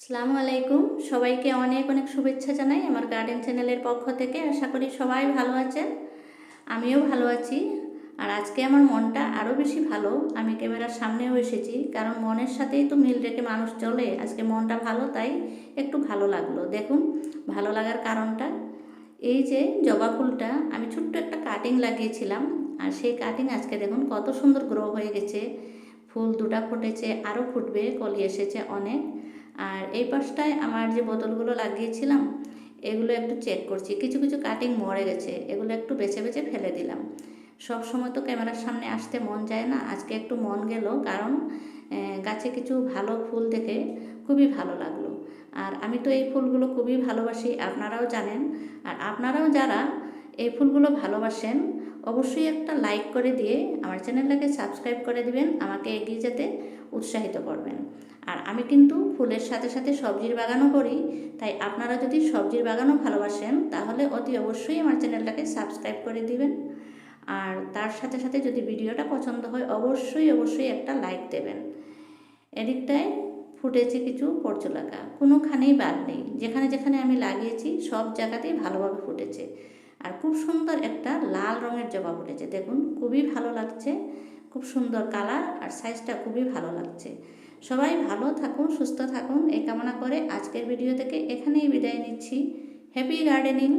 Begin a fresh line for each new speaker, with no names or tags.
আসসালামু আলাইকুম। সবাইকে অনেক অনেক শুভেচ্ছা জানাই আমার গার্ডেন চ্যানেলের পক্ষ থেকে। আশা করি সবাই ভালো আছেন। আমিও ভালো আছি। আর আজকে আমার মনটা আরও বেশি ভালো। আমি ক্যামেরার সামনেও এসেছি। কারণ মনের সাথেই তো মিল রেখে মানুষ চলে। আজকে মনটা ভালো, তাই একটু ভালো লাগল। দেখুন, ভালো লাগার কারণটা। এই যে জবা ফুলটা, আমি ছোট্ট একটা কাটিং লাগিয়েছিলাম। আর সেই কাটিং আজকে দেখুন কত সুন্দর গ্রো হয়ে গেছে। ফুল দুটা ফুটেছে, আরও ফুটবে, কলি এসেছে অনেক। এই পাশটায় আমার যে বোতলগুলো লাগিয়েছিলাম, এগুলো একটু চেক করছি। কিছু কিছু কাটিং মরে গেছে, এগুলো একটু বেছে বেছে ফেলে দিলাম। সব সময় তো ক্যামেরার সামনে আসতে মন যায় না, আজকে একটু মন গেল কারণ গাছে কিছু ভালো ফুল দেখে খুবই ভালো লাগল। আর আমি তো এই ফুলগুলো খুবই ভালোবাসি, আপনারাও জানেন। আর আপনারাও যারা এই ফুলগুলো ভালোবাসেন, অবশ্যই একটা লাইক করে দিয়ে আমার চ্যানেলটাকে সাবস্ক্রাইব করে দিবেন, আমাকে এগিয়ে যেতে উৎসাহিত করবেন। আর আমি কিন্তু ফুলের সাথে সাথে সবজির বাগানও করি, তাই আপনারা যদি সবজির বাগানও ভালোবাসেন, তাহলে অতি অবশ্যই আমার চ্যানেলটাকে সাবস্ক্রাইব করে দিবেন। আর তার সাথে সাথে যদি ভিডিওটা পছন্দ হয়, অবশ্যই অবশ্যই একটা লাইক দেবেন। এদিকটায় ফুটেছে কিছু পরচুলাকা, কোনোখানেই বাদ নেই। যেখানে যেখানে আমি লাগিয়েছি, সব জায়গাতেই ভালোভাবে ফুটেছে। আর খুব সুন্দর একটা লাল রঙের জবা ফুটেছে। দেখুন, খুবই ভালো লাগছে, খুব সুন্দর কালার আর সাইজটা খুবই ভালো লাগছে। সবাই ভালো থাকুন, সুস্থ থাকুন, এই কামনা করে আজকের ভিডিও থেকে এখানেই বিদায় নিচ্ছি। Happy gardening